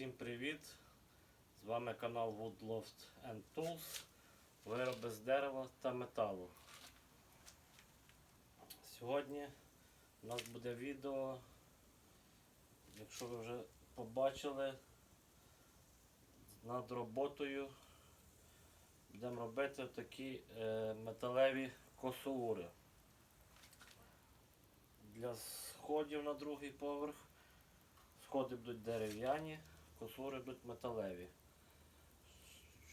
Всім привіт! З вами канал Woodloft and Tools. Вироби з дерева та металу. Сьогодні у нас буде відео, якщо ви вже побачили, над роботою будемо робити такі е, металеві косоури. Для сходів на другий поверх. Сходи будуть дерев'яні, косури будуть металеві.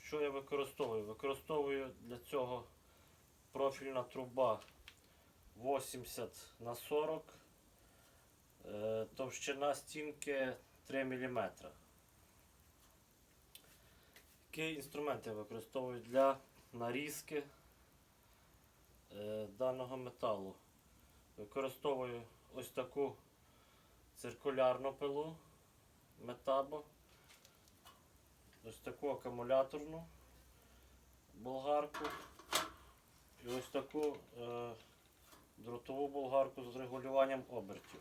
Що я використовую? Використовую для цього профільна труба 80 на 40, е, товщина стінки 3 мм. Які інструменти я використовую для нарізки е, даного металу? Використовую ось таку циркулярну пилу метабо, ось таку акумуляторну болгарку. І ось таку е, дротову болгарку з регулюванням обертів.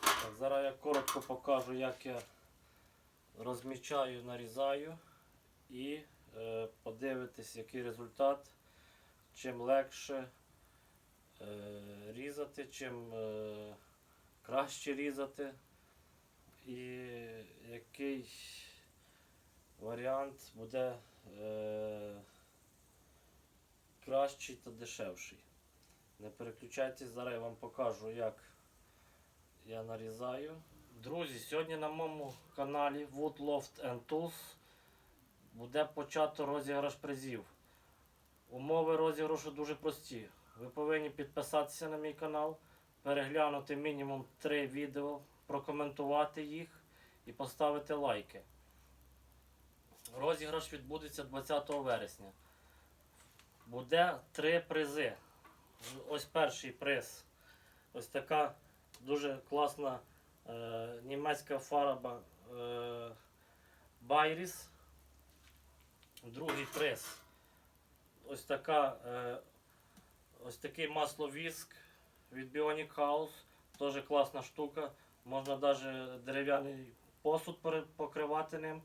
Так, зараз я коротко покажу, як я розмічаю, нарізаю. І е, подивитись, який результат, чим легше е, різати, чим е, краще різати і який варіант буде е, кращий та дешевший. Не переключайтесь, зараз я вам покажу, як я нарізаю. Друзі, сьогодні на моєму каналі Woodloft and Tools буде почато розіграш призів. Умови розіграшу дуже прості. Ви повинні підписатися на мій канал, переглянути мінімум 3 відео, прокоментувати їх і поставити лайки. Розіграш відбудеться 20 вересня. Буде три призи. Ось перший приз. Ось така дуже класна е, німецька фарба е, Байріс. Другий приз. Ось така е, Ось такий масловіск від Bionic House. Теж класна штука. Можна навіть дерев'яний посуд покривати ним.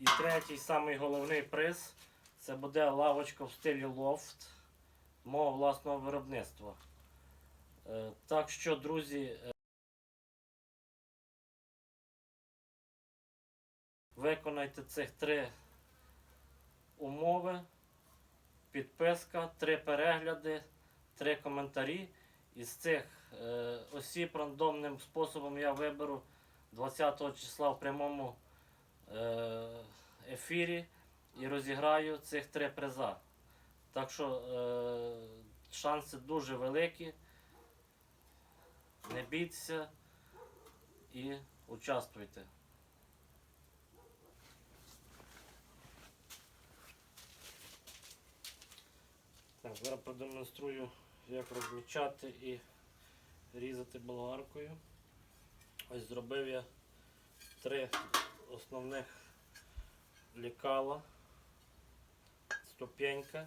І третій, самий головний приз це буде лавочка в стилі лофт мого власного виробництва. Е, Так що, друзі, е, виконайте цих три умови підписка, три перегляди, три коментарі. Із цих е, осіб рандомним способом я виберу 20 числа в прямому е, ефірі і розіграю цих три приза. Так що е, шанси дуже великі. Не бійтеся і участвуйте. Так, зараз продемонструю, як розмічати і різати болгаркою. Ось зробив я три основних лікала. Ступенька,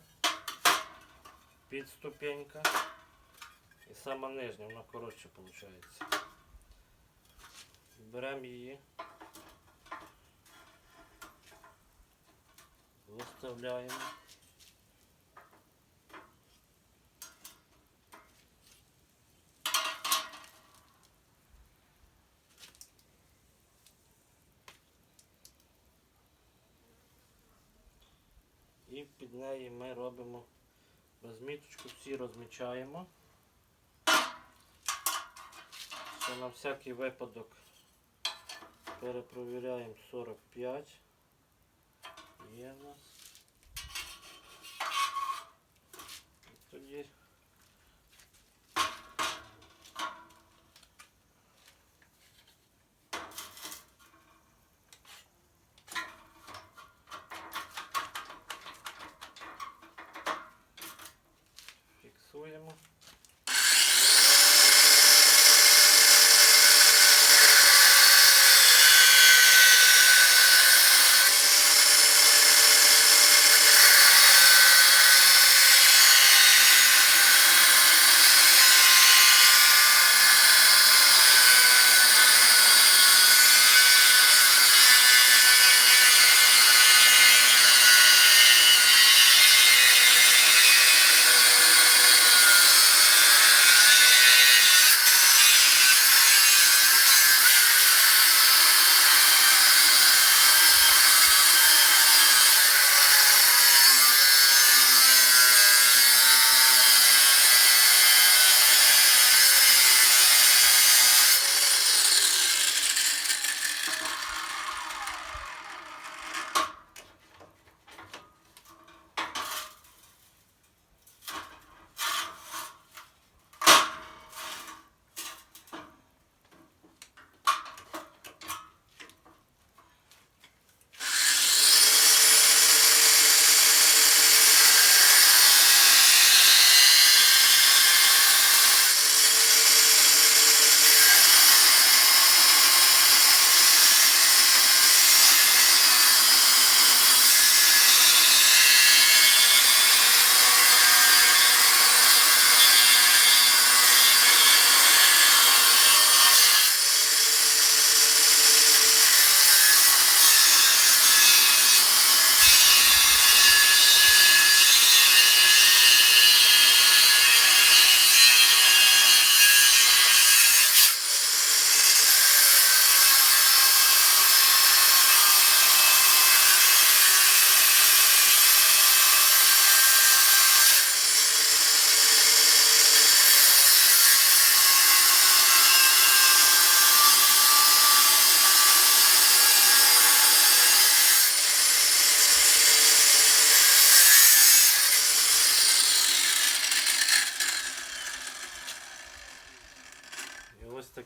підступенька і сама нижня, вона коротше виходить. Беремо її, виставляємо. Неї ми робимо розміточку, всі розмічаємо. Ще на всякий випадок перепровіряємо 45. Є в нас. І тоді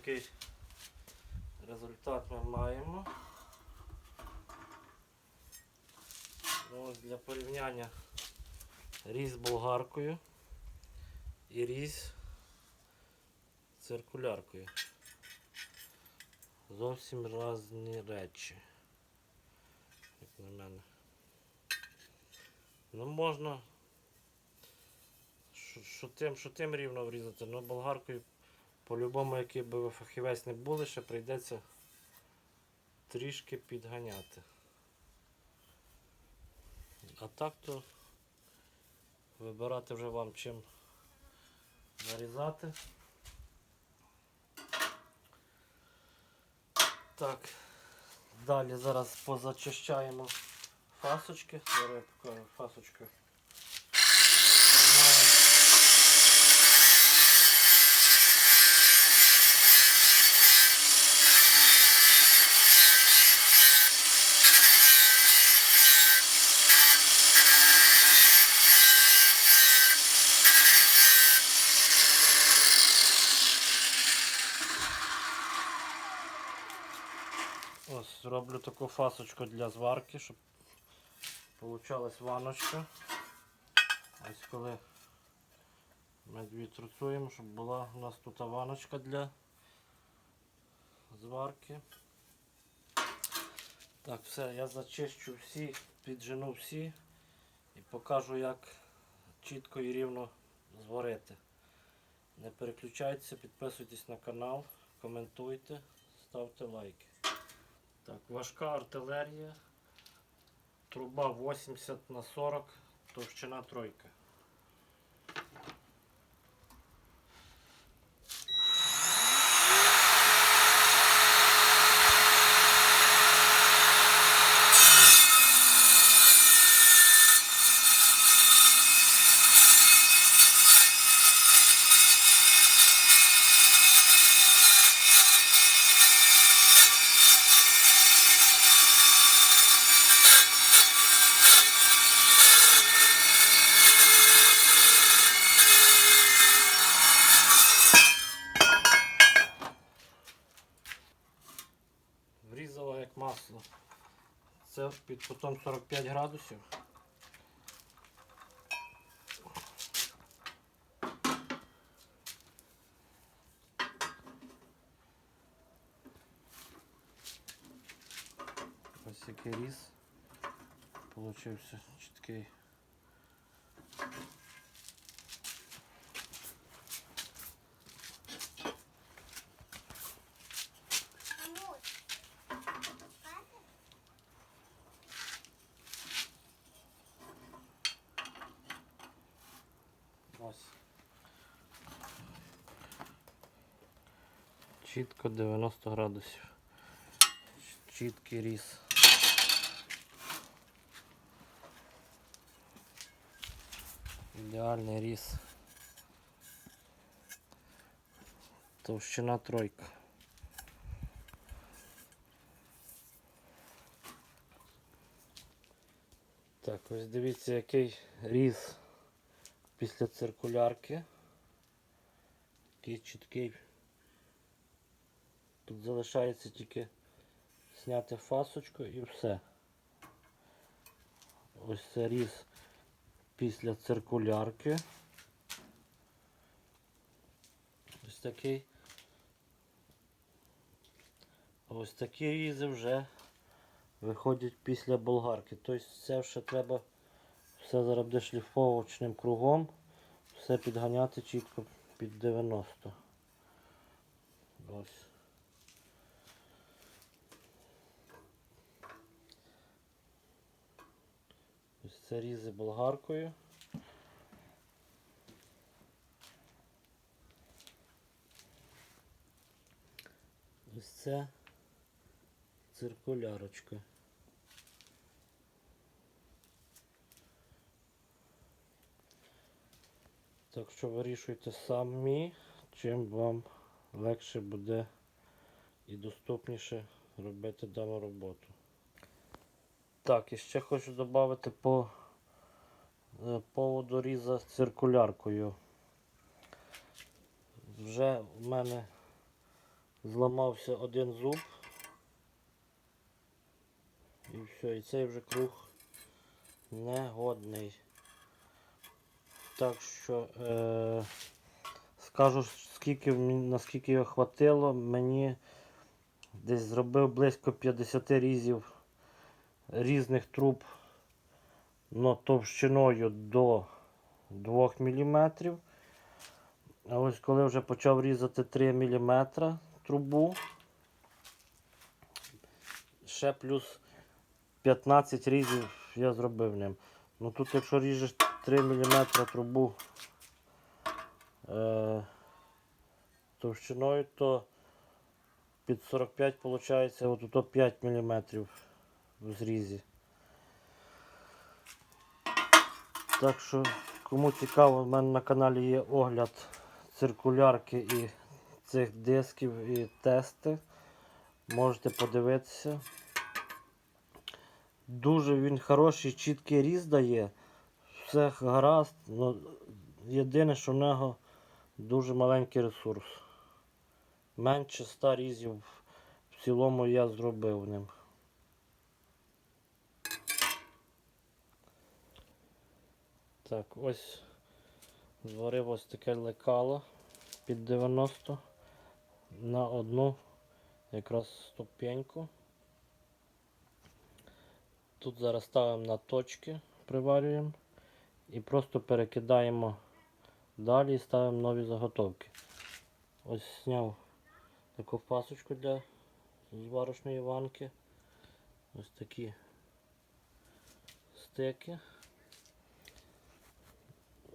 такий результат ми маємо. Ну, ось для порівняння різ болгаркою і різ циркуляркою. Зовсім різні речі. Як на мене. Ну можна що, тим, що тим рівно врізати, але болгаркою по-любому, який би ви фахівець не були, ще прийдеться трішки підганяти. А так то вибирати вже вам чим нарізати. Так, далі зараз позачищаємо фасочки. Зараз я фасочку. Знімаємо. Ось роблю таку фасочку для зварки, щоб получалась ваночка. Ось коли ми дві труцуємо, щоб була у нас тут ваночка для зварки. Так, все, я зачищу всі, піджену всі і покажу, як чітко і рівно зварити. Не переключайтеся, підписуйтесь на канал, коментуйте, ставте лайки. Так, важка артилерія. Труба 80 на 40, товщина тройка. Врізала як масло. Це під кутом 45 градусів. Ось який різ. Получився чіткий. Ось. Чітко 90 градусів. Чіткий різ. Ідеальний різ. Товщина тройка. Так, ось дивіться, який різ після циркулярки. Такий чіткий. Тут залишається тільки зняти фасочку і все. Ось це різ після циркулярки. Ось такий. Ось такі різи вже виходять після болгарки. Тобто це ще треба все зараз буде шліфовочним кругом, все підганяти чітко під 90. Ось. Ось це різи болгаркою. Ось це циркулярочка. Так що вирішуйте самі, чим вам легше буде і доступніше робити дану роботу. Так, і ще хочу додати по е, поводу різа циркуляркою. Вже в мене Зламався один зуб. І все, і цей вже круг негодний. Так що е, скажу, скільки, наскільки його хватило, мені десь зробив близько 50 різів різних труб но товщиною до 2 мм. А ось коли вже почав різати 3 мм трубу, ще плюс 15 різів я зробив ним. Ну тут якщо ріжеш 3 мм трубу е, товщиною, то під 45 виходить от ото 5 мм в зрізі. Так що, кому цікаво, в мене на каналі є огляд циркулярки і цих дисків і тести. Можете подивитися. Дуже він хороший, чіткий різ дає. Все гаразд. Ну, єдине, що в нього дуже маленький ресурс. Менше 100 різів в цілому я зробив ним. Так, ось зварив ось таке лекало під 90 на одну якраз ступеньку. Тут зараз ставимо на точки, приварюємо і просто перекидаємо далі і ставимо нові заготовки. Ось зняв таку пасочку для зварочної ванки. Ось такі стики.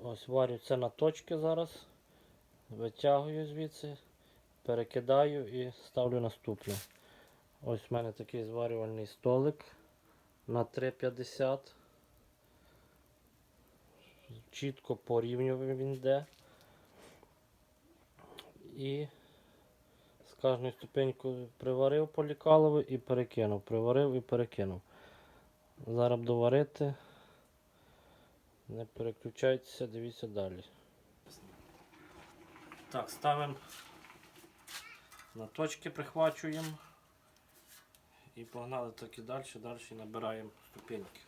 Ось варю це на точки зараз. Витягую звідси, перекидаю і ставлю наступне. Ось в мене такий зварювальний столик на 3,50. Чітко порівнював він йде. І з кожної ступенькою приварив полікалову і перекинув. Приварив і перекинув. Зараз буду варити. Не переключайтеся, дивіться далі. Так, ставимо на точки, прихвачуємо. І погнали таки далі, далі набираємо ступеньки.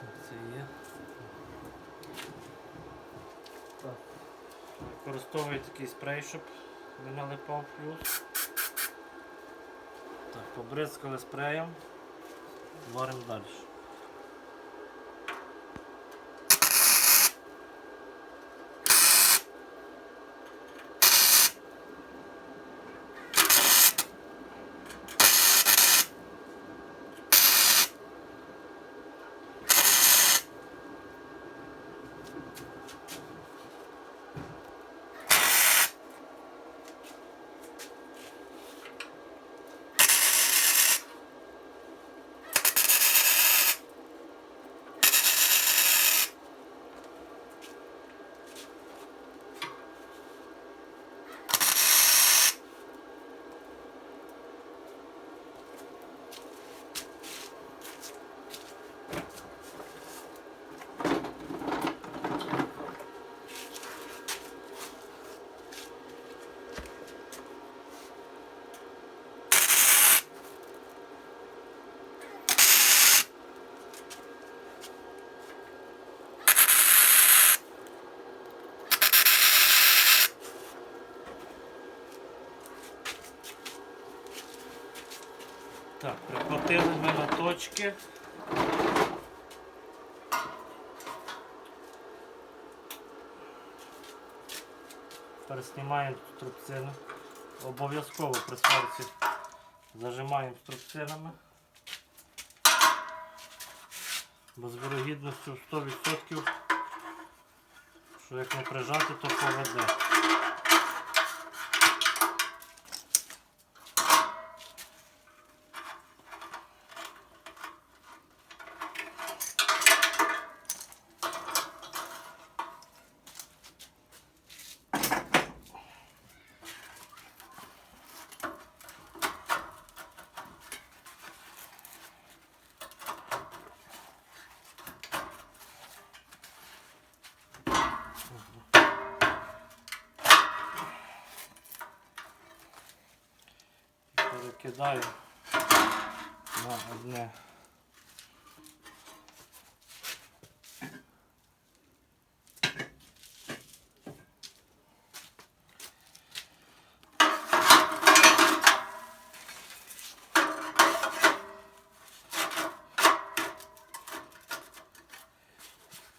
Так, це є. Так. Використовую такий спрей, щоб не налипав плюс. Так, побризкали спреєм, варимо далі. Так, прихватили ми. Переснімаємо струбцину. Обов'язково при сварці зажимаємо струбцинами. Бо з вирогідністю 100% Що як не прижати, то поведе. Перекидаю на одне.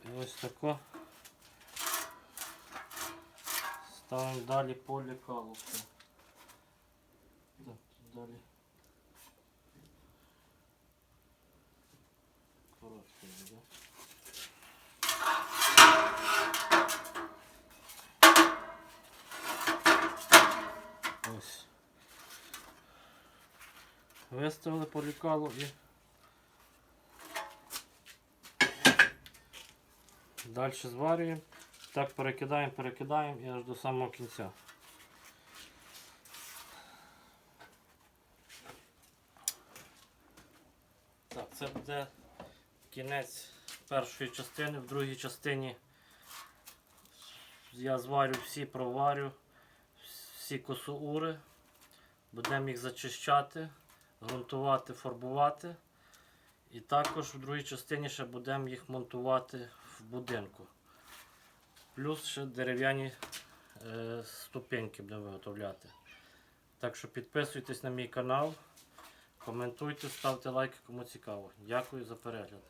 І ось тако. Ставимо далі по лікаловку. Далі. Коротко, да? Ось. Виставили по лікалу і далі зварюємо. Так перекидаємо, перекидаємо і аж до самого кінця. Це буде кінець першої частини. В другій частині я зварю всі, проварю, всі косуури. Будемо їх зачищати, ґрунтувати, фарбувати. І також в другій частині ще будемо їх монтувати в будинку. Плюс ще дерев'яні е, ступеньки будемо виготовляти. Так що підписуйтесь на мій канал. Коментуйте, ставте лайки, кому цікаво. Дякую за перегляд.